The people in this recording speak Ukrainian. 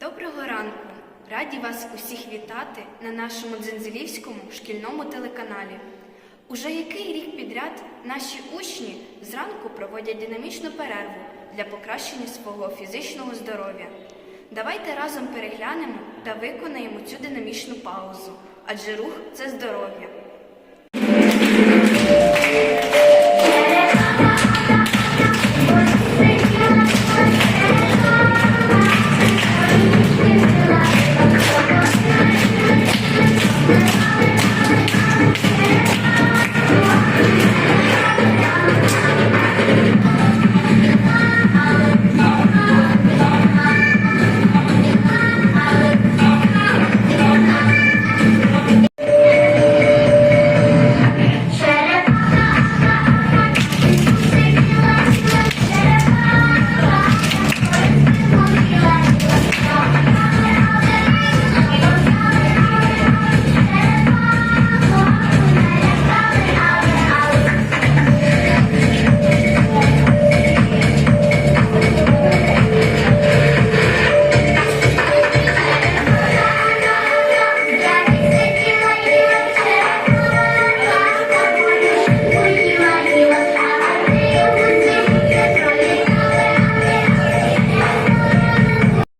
Доброго ранку! Раді вас усіх вітати на нашому дзензелівському шкільному телеканалі. Уже який рік підряд наші учні зранку проводять динамічну перерву для покращення свого фізичного здоров'я. Давайте разом переглянемо та виконаємо цю динамічну паузу, адже рух це здоров'я.